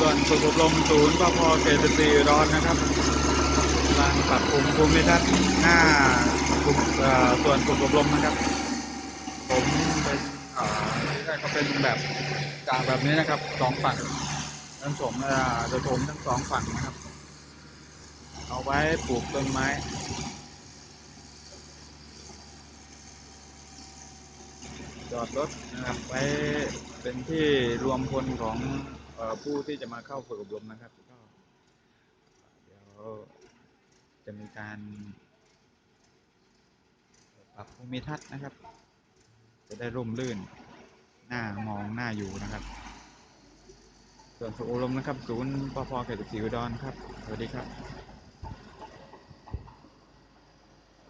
ฝึกอบรมศูนย์ปพเขตสีร้อนนะครับกำลังปรับปรุงภูมิทัศน์หน้าส่วนฝึกอบรมนะครับ ผมเป็นที่แรกก็เป็นแบบจากแบบนี้นะครับสองฝั่งทั้งผมเอ่อโดยผมทั้งสองฝั่งนะครับ เอาไว้ปลูกต้นไม้จอดรถนะครับไว้เป็นที่รวมพลของ ผู้ที่จะมาเข้าฝึกอบรมนะครับก็เดี๋ยวจะมีการปรับภูมิทัศน์นะครับ จะได้ร่มรื่นหน้ามองหน้าอยู่นะครับ ส่วนฝึกอบรมนะครับ ศูนย์ปพเขตศรีอุดรครับ สวัสดีครับ